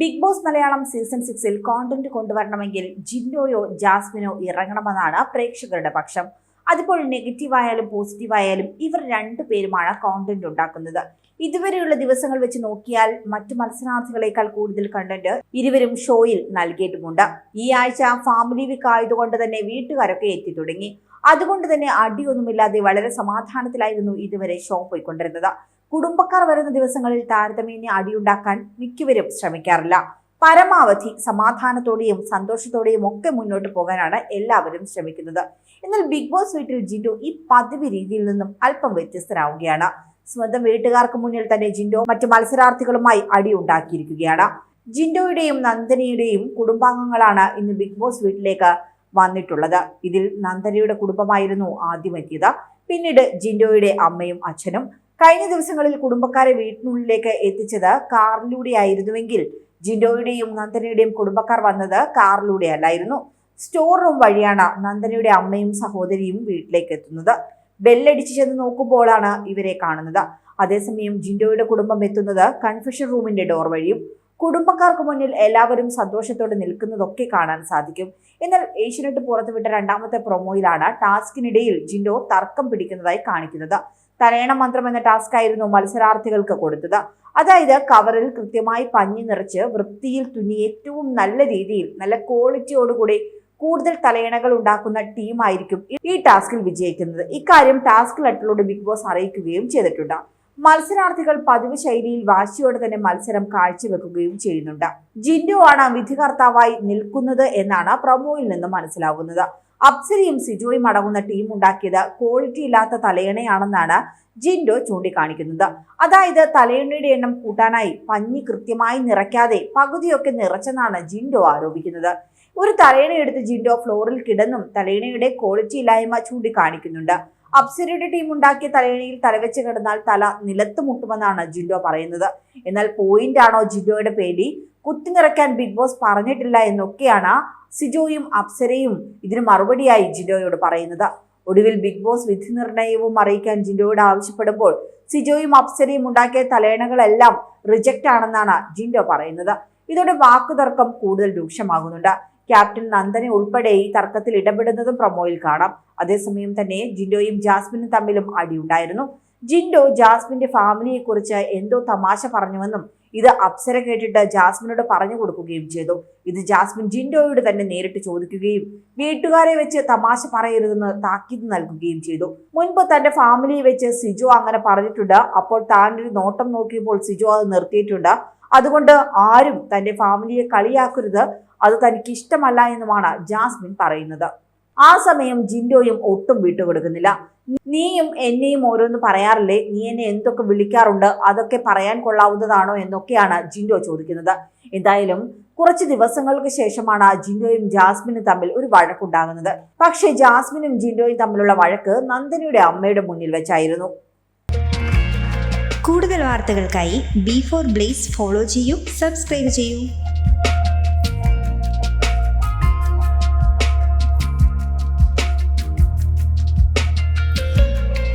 Big boss Malayalam season സിക്സിൽ content കൊണ്ടുവരണമെങ്കിൽ ജിന്നോയോ ജാസ്മിനോ ഇറങ്ങണമെന്നാണ് പ്രേക്ഷകരുടെ പക്ഷം. അതിപ്പോൾ നെഗറ്റീവായാലും പോസിറ്റീവായാലും ഇവർ രണ്ടു പേരുമാണ് കോണ്ടന്റ് ഉണ്ടാക്കുന്നത്. ഇതുവരെയുള്ള ദിവസങ്ങൾ വെച്ച് നോക്കിയാൽ മറ്റു മത്സരാർത്ഥികളെക്കാൾ കൂടുതൽ കണ്ടന്റ് ഇരുവരും ഷോയിൽ നൽകിയിട്ടുമുണ്ട്. ഈ ആഴ്ച ഫാമിലി വീക്ക് ആയതുകൊണ്ട് തന്നെ വീട്ടുകാരൊക്കെ എത്തി തുടങ്ങി. അതുകൊണ്ട് തന്നെ അടിയൊന്നുമില്ലാതെ വളരെ സമാധാനത്തിലായിരുന്നു ഇതുവരെ ഷോ പോയിക്കൊണ്ടിരുന്നത്. കുടുംബക്കാർ വരുന്ന ദിവസങ്ങളിൽ താരതമ്യേന അടിയുണ്ടാക്കാൻ മിക്കവരും ശ്രമിക്കാറില്ല. പരമാവധി സമാധാനത്തോടെയും സന്തോഷത്തോടെയും ഒക്കെ മുന്നോട്ട് പോകാനാണ് എല്ലാവരും ശ്രമിക്കുന്നത്. എന്നാൽ ബിഗ് ബോസ് വീട്ടിൽ ജിൻഡോ ഈ പതിവ് രീതിയിൽ നിന്നും അല്പം വ്യത്യസ്തനാവുകയാണ്. സ്വന്തം വീട്ടുകാർക്ക് മുന്നിൽ തന്നെ ജിൻഡോ മറ്റു മത്സരാർത്ഥികളുമായി അടിയുണ്ടാക്കിയിരിക്കുകയാണ്. ജിൻഡോയുടെയും നന്ദനയുടെയും കുടുംബാംഗങ്ങളാണ് ഇന്ന് ബിഗ് ബോസ് വീട്ടിലേക്ക് വന്നിട്ടുള്ളത്. ഇതിൽ നന്ദനയുടെ കുടുംബമായിരുന്നു ആദ്യം എത്തിയത്. പിന്നീട് ജിൻഡോയുടെ അമ്മയും അച്ഛനും കഴിഞ്ഞ ദിവസങ്ങളിൽ കുടുംബക്കാരെ വീട്ടിനുള്ളിലേക്ക് എത്തിച്ചത് കാറിലൂടെയായിരുന്നുവെങ്കിൽ ജിൻഡോയുടെയും നന്ദനയുടെയും കുടുംബക്കാർ വന്നത് കാറിലൂടെ അല്ലായിരുന്നു സ്റ്റോർ റൂം വഴിയാണ് നന്ദനയുടെ അമ്മയും സഹോദരിയും വീട്ടിലേക്ക് എത്തുന്നത്. ബെല്ലടിച്ച് ചെന്ന് നോക്കുമ്പോഴാണ് ഇവരെ കാണുന്നത്. അതേസമയം ജിൻഡോയുടെ കുടുംബം എത്തുന്നത് കൺഫെഷൻ റൂമിന്റെ ഡോർ വഴിയും കുടുംബക്കാർക്ക് മുന്നിൽ എല്ലാവരും സന്തോഷത്തോടെ നിൽക്കുന്നതൊക്കെ കാണാൻ സാധിക്കും. എന്നാൽ ഏഷ്യനെട്ട് പുറത്തുവിട്ട രണ്ടാമത്തെ പ്രൊമോയിലാണ് ടാസ്കിനിടയിൽ ജിൻഡോ തർക്കം പിടിക്കുന്നതായി കാണിക്കുന്നത്. തലയണ മന്ത്രം എന്ന ടാസ്ക് ആയിരുന്നു മത്സരാർത്ഥികൾക്ക് കൊടുത്തത്. അതായത് കവറിൽ കൃത്യമായി പഞ്ഞി നിറച്ച് വൃത്തിയിൽ തുന്നി ഏറ്റവും നല്ല രീതിയിൽ നല്ല ക്വാളിറ്റിയോടുകൂടി കൂടുതൽ തലയണകൾ ഉണ്ടാക്കുന്ന ടീമായിരിക്കും ഈ ടാസ്കിൽ വിജയിക്കുന്നത്. ഇക്കാര്യം ടാസ്ക് ലെറ്ററിലൂടെ ബിഗ് ബോസ് അറിയിക്കുകയും ചെയ്തിട്ടുണ്ട്. മത്സരാർത്ഥികൾ പതിവ് ശൈലിയിൽ വാശിയോടെ തന്നെ മത്സരം കാഴ്ചവെക്കുകയും ചെയ്യുന്നുണ്ട്. ജിൻഡു ആണ് വിധികർത്താവായി നിൽക്കുന്നത് എന്നാണ് പ്രൊമോയിൽ നിന്ന് മനസ്സിലാകുന്നത്. അപ്സരയും സിജോയും അടങ്ങുന്ന ടീം ഉണ്ടാക്കിയത് ക്വാളിറ്റി ഇല്ലാത്ത തലയണയാണെന്നാണ് ജിൻഡോ ചൂണ്ടിക്കാണിക്കുന്നത്. അതായത് തലയണയുടെ എണ്ണം കൂട്ടാനായി പഞ്ഞി കൃത്യമായി നിറയ്ക്കാതെ പകുതിയൊക്കെ നിറച്ചെന്നാണ് ജിൻഡോ ആരോപിക്കുന്നത്. ഒരു തലയണ എടുത്ത് ജിൻഡോ ഫ്ലോറിൽ കിടന്നും തലയണയുടെ ക്വാളിറ്റി ഇല്ലായ്മ ചൂണ്ടിക്കാണിക്കുന്നുണ്ട്. അപ്സരയുടെ ടീം ഉണ്ടാക്കിയ തലയണയിൽ തലവെച്ച് കിടന്നാൽ തല നിലത്ത് മുട്ടുമെന്നാണ് ജിൻഡോ പറയുന്നത്. എന്നാൽ പോയിന്റ് ആണോ ജിൻഡോയുടെ പേടി? കുത്തി നിറയ്ക്കാൻ ബിഗ് ബോസ് പറഞ്ഞിട്ടില്ല എന്നൊക്കെയാണ് സിജോയും അപ്സരയും ഇതിന് മറുപടിയായി ജിൻഡോയോട് പറയുന്നത്. ഒടുവിൽ ബിഗ് ബോസ് വിധി നിർണയവും അറിയിക്കാൻ ജിൻഡോയോട് ആവശ്യപ്പെടുമ്പോൾ സിജോയും അപ്സരയും ഉണ്ടാക്കിയ തലയണകളെല്ലാം റിജക്റ്റ് ആണെന്നാണ് ജിൻഡോ പറയുന്നത്. ഇതോടെ വാക്കുതർക്കം കൂടുതൽ രൂക്ഷമാകുന്നുണ്ട്. ക്യാപ്റ്റൻ നന്ദനെ ഉൾപ്പെടെ ഈ തർക്കത്തിൽ ഇടപെടുന്നതും പ്രൊമോയിൽ കാണാം. അതേസമയം തന്നെ ജിൻഡോയും ജാസ്മിനും തമ്മിലും അടിയുണ്ടായിരുന്നു. ജിൻഡോ ജാസ്മിന്റെ ഫാമിലിയെ കുറിച്ച് എന്തോ തമാശ പറഞ്ഞുവെന്നും ഇത് അപ്സര കേട്ടിട്ട് ജാസ്മിനോട് പറഞ്ഞു കൊടുക്കുകയും ചെയ്തു. ഇത് ജാസ്മിൻ ജിൻഡോയോട് തന്നെ നേരിട്ട് ചോദിക്കുകയും വീട്ടുകാരെ വെച്ച് തമാശ പറയരുതെന്ന് താക്കീത് നൽകുകയും ചെയ്തു. മുൻപ് തന്റെ ഫാമിലിയെ വെച്ച് സിജു അങ്ങനെ പറഞ്ഞിട്ടുണ്ട്. അപ്പോൾ താൻ ഒരു നോട്ടം നോക്കിയപ്പോൾ സിജു അത് നിർത്തിയിട്ടുണ്ട്. അതുകൊണ്ട് ആരും തന്റെ ഫാമിലിയെ കളിയാക്കരുത്. അത് തനിക്ക് ഇഷ്ടമല്ല എന്നുമാണ് ജാസ്മിൻ പറയുന്നത്. ആ സമയം ജിൻഡോയും ഒട്ടും വിട്ടുകൊടുക്കുന്നില്ല. നീയും എന്നെയും ഓരോന്ന് പറയാറില്ലേ? നീ എന്നെ എന്തൊക്കെ വിളിക്കാറുണ്ട്? അതൊക്കെ പറയാൻ കൊള്ളാവുന്നതാണോ എന്നൊക്കെയാണ് ജിൻഡോ ചോദിക്കുന്നത്. എന്തായാലും കുറച്ച് ദിവസങ്ങൾക്ക് ശേഷമാണ് ജിൻഡോയും ജാസ്മിനും തമ്മിൽ ഒരു വഴക്കുണ്ടാകുന്നത്. പക്ഷേ ജാസ്മിനും ജിൻഡോയും തമ്മിലുള്ള വഴക്ക് നന്ദിനിയുടെ അമ്മയുടെ മുന്നിൽ വെച്ചായിരുന്നു. കൂടുതൽ വാർത്തകൾക്കായി ബി ഫോർ ബ്ലേസ് ഫോളോ ചെയ്യൂ സബ്സ്ക്രൈബ് ചെയ്യൂ.